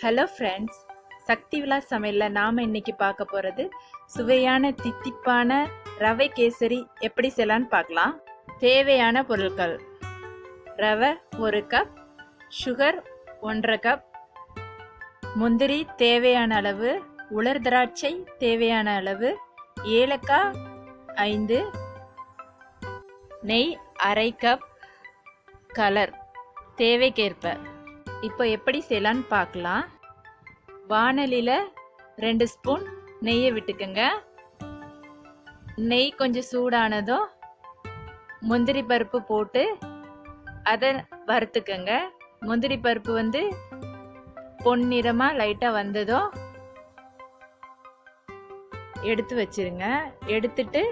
Hello friends சக்தி விலாஸ் சமையலில் நாம் இன்னைக்கு பார்க்க போகிறது சுவையான தித்திப்பான ரவை கேசரி எப்படி செய்யலான்னு பார்க்கலாம். தேவையான பொருட்கள். ரவை ஒரு கப் சுகர் ஒன்றரை கப் முந்திரி தேவையான அளவு உலர் திராட்சை தேவையான அளவு ஏலக்காய் ஐந்து நெய் அரை கப் கலர் தேவைக்கேற்ப. இப்போ எப்படி செய்யலான்னு பார்க்கலாம். வானலியில் ரெண்டு ஸ்பூன் நெய்யை விட்டுக்கோங்க. நெய் கொஞ்சம் சூடானதும் முந்திரி பருப்பு போட்டு அதை வறுத்துக்கங்க. முந்திரி பருப்பு வந்து பொன்னிறமாக லைட்டாக வந்ததும் எடுத்து வச்சிருங்க. எடுத்துட்டு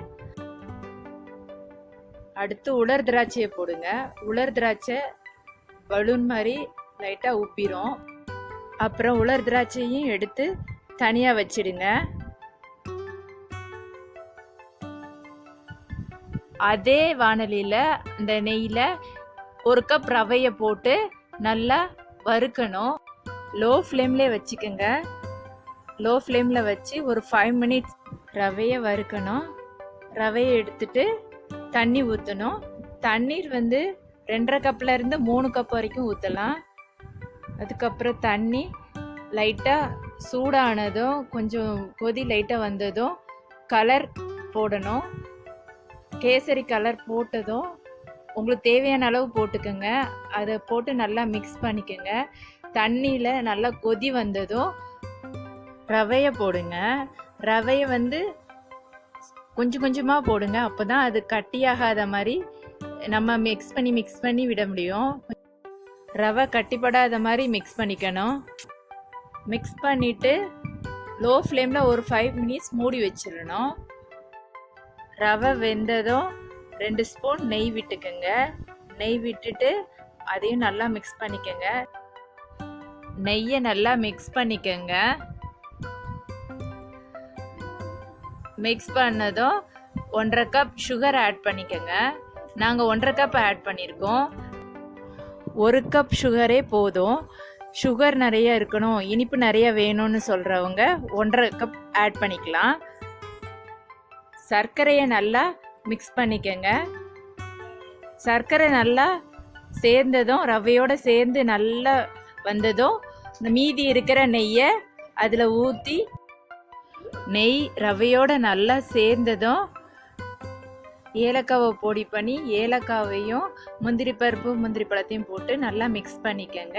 அடுத்து உலர் திராட்சையை போடுங்க. உலர் திராட்சை பலூன் மாதிரி லைட்டாக உப்பிடும் அப்புறம் உலர் திராட்சையும் எடுத்து தனியாக வச்சிடுங்க. அதே வானலியில் அந்த நெய்யில் ஒரு கப் ரவையை போட்டு நல்லா வறுக்கணும். லோ ஃப்ளேம்லேயே வச்சுக்கோங்க. லோ ஃப்ளேமில் வச்சு ஒரு ஃபைவ் மினிட்ஸ் ரவையை வறுக்கணும். ரவையை எடுத்துட்டு தண்ணி ஊற்றணும் தண்ணீர் வந்து ரெண்டரை கப்பில் இருந்து மூணு கப் வரைக்கும் ஊற்றலாம் அதுக்கப்புறம் தண்ணி லைட்டாக சூடானதும் கொஞ்சம் கொதி லைட்டாக வந்ததும் கலர் போடணும். கேசரி கலர் போட்டதும் உங்களுக்கு தேவையான அளவு போட்டுக்கோங்க. அதை போட்டு நல்லா மிக்ஸ் பண்ணிக்கோங்க. தண்ணியில் நல்லா கொதி வந்ததும் ரவையை போடுங்க. ரவையை வந்து கொஞ்சம் கொஞ்சமாக போடுங்க. அப்போ தான் அது கட்டியாகாத மாதிரி நம்ம மிக்ஸ் பண்ணி மிக்ஸ் பண்ணி விட முடியும். ரவை கட்டிப்படாத மாதிரி மிக்ஸ் பண்ணிக்கணும். மிக்ஸ் பண்ணிவிட்டு லோ ஃப்ளேமில் ஒரு ஃபைவ் மினிட்ஸ் மூடி வச்சிடணும். ரவை வெந்ததும் ரெண்டு ஸ்பூன் நெய் விட்டுக்கோங்க. நெய் விட்டுட்டு அதையும் நல்லா மிக்ஸ் பண்ணிக்கோங்க. நெய்யை நல்லா மிக்ஸ் பண்ணிக்கோங்க. மிக்ஸ் பண்ணதும் ஒன்றரை கப் சுகர் ஆட் பண்ணிக்கோங்க. நாங்கள் ஒன்றரை கப் ஆட் பண்ணியிருக்கோம் ஒரு கப் சுகரே போதும். சுகர் நிறைய இருக்கணும். இனிப்பு நிறைய வேணும்னு சொல்கிறவங்க ஒன்றரை கப் ஆட் பண்ணிக்கலாம். சர்க்கரையை நல்லா மிக்ஸ் பண்ணிக்கோங்க. சர்க்கரை நல்லா சேர்ந்ததும் ரவையோடு சேர்ந்து நல்லா வந்ததும் மீதி இருக்கிற நெய்யை அதில் ஊற்றி நெய் ரவையோடு நல்லா சேர்ந்ததும் ஏலக்காவை பொடி பண்ணி ஏலக்காவையும் முந்திரி பருப்பு முந்திரி பழத்தையும் போட்டு நல்லா மிக்ஸ் பண்ணிக்கங்க.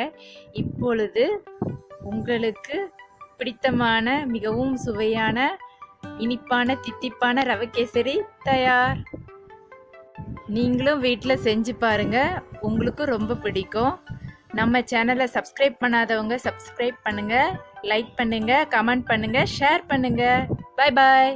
இப்பொழுது உங்களுக்கு பிடித்தமான மிகவும் சுவையான இனிப்பான தித்திப்பான ரவை கேசரி தயார். நீங்களும் வீட்டில் செஞ்சு பாருங்கள் உங்களுக்கும் ரொம்ப பிடிக்கும். நம்ம சேனலை சப்ஸ்கிரைப் பண்ணாதவங்க சப்ஸ்கிரைப் பண்ணுங்கள் லைக் பண்ணுங்கள் கமெண்ட் பண்ணுங்கள் ஷேர் பண்ணுங்கள் பாய் பாய்